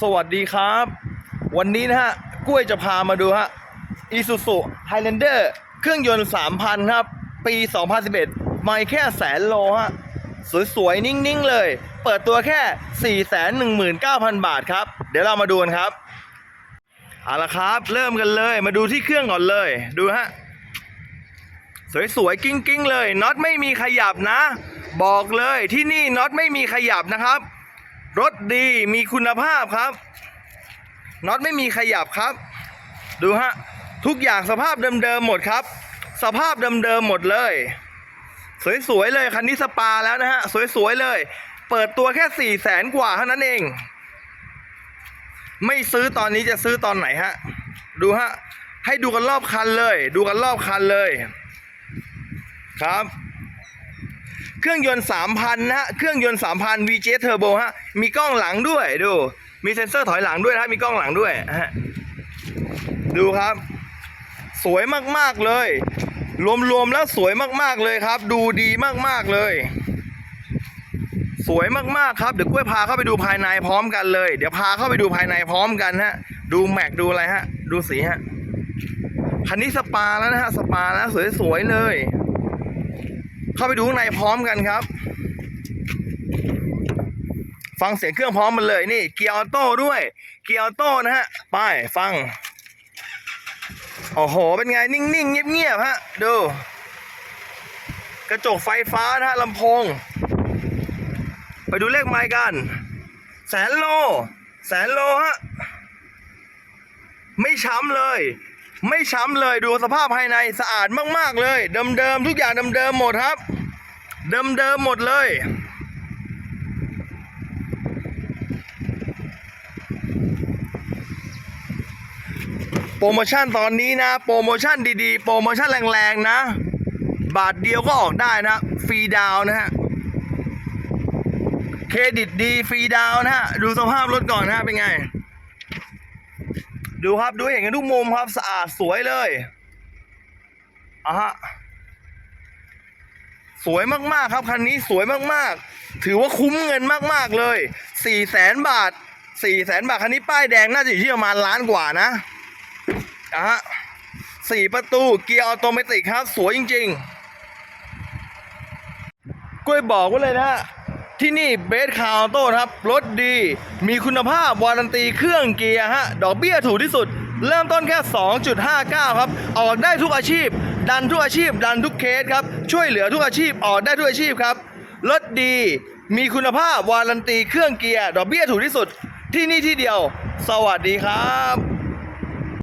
สวัสดีครับ วันนี้นะฮะกล้วยจะพามาดูฮะ Isuzu Highlander เครื่องยนต์ 3,000 ครับ ปี 2011 ไม่แค่แสนโลฮะ สวยๆ นิ่ง ๆ เลย เปิดตัวแค่ 419,000 บาทครับ เดี๋ยวเรามาดูกันครับเอาละครับ เริ่มกันเลยมาดูที่เครื่องก่อนเลย ดูฮะ สวยๆ กิ้งๆ เลยน็อตไม่มีขยับนะ บอกเลยที่นี่น็อตไม่มีขยับนะครับ รถดีมีคุณภาพครับน็อตไม่มีขยับครับ ดูฮะ ทุกอย่างสภาพเดิมๆหมดครับ สภาพเดิมๆหมดเลย สวยๆเลยคันนี้สปาแล้วนะฮะ สวยๆเลย เปิดตัวแค่สี่แสนกว่าเท่านั้นเอง ไม่ซื้อตอนนี้จะซื้อตอนไหนฮะ ดูฮะ ให้ดูกันรอบคันเลย ดูกันรอบคันเลย ครับ เครื่องยนต์ 3,000 นะฮะ เครื่องยนต์ 3,000 VJ Turbo ฮะ มีกล้องหลังด้วยดู มีเซ็นเซอร์ถอยหลังด้วยนะฮะมีกล้องหลังด้วยฮะ ดูครับ สวยมากๆเลย รวมๆแล้วสวยมากๆเลยครับ ดูดีมากๆเลย สวยมากๆครับ เดี๋ยวกล้วยพาเข้าไปดูภายในพร้อมกันเลย เดี๋ยวพาเข้าไปดูภายในพร้อมกันฮะ ดูแม็กดูอะไรฮะ ดูสีฮะ คันนี้สปาแล้วนะฮะ สปาแล้วสวยๆเลย เข้าไปดูข้างในพร้อมกันครับ ฟังเสียงเครื่องพร้อมมันเลยนี่ เกียร์ออโต้ด้วย เกียร์ออโต้นะฮะไปฟัง โอ้โห เป็นไง นิ่งๆ เงียบๆฮะ ดู กระจกไฟฟ้านะฮะลำโพง ไปดูเลขไมล์กัน แสนโล แสนโลฮะ ไม่ช้ำเลย ไม่ช้ำเลยดูสภาพภายในสะอาดมากๆเลย เดิมๆทุกอย่างเดิมๆหมดครับ เดิมๆหมดเลยโปรโมชั่นตอนนี้นะ โปรโมชั่นดีๆ โปรโมชั่นแรงๆนะ บาทเดียวก็ออกได้นะ ฟรีดาวนะฮะ เครดิตดี ฟรีดาวน์นะฮะ ดูสภาพรถก่อนนะฮะ เป็นไง ดูครับดูเห็นกันทุกมุมครับสะอาดสวยเลยอะฮะสวยมากๆครับคันนี้สวยมากๆ ถือว่าคุ้มเงินมากๆเลยสี่แสนบาทสี่แสนบาทคันนี้ป้ายแดงน่าจะอยู่ที่ประมาณล้านกว่านะอะฮะสี่ประตูเกียร์ออโตเมติกครับ สวยจริง ๆ กล้วยบอกไว้เลยนะ ที่นี่เบสคาร์โต้ครับรถดี มีคุณภาพวารันตีเครื่องเกียร์ฮะ ดอกเบี้ยถูกที่สุด เริ่มต้นแค่ 2.59 ครับ ออกได้ทุกอาชีพ ดันทุกอาชีพ ดันทุกเคสครับ ช่วยเหลือทุกอาชีพ ออกได้ทุกอาชีพครับ รถดี มีคุณภาพวารันตีเครื่องเกียร์ ดอกเบี้ยถูกที่สุด ที่นี่ที่เดียว สวัสดีครับ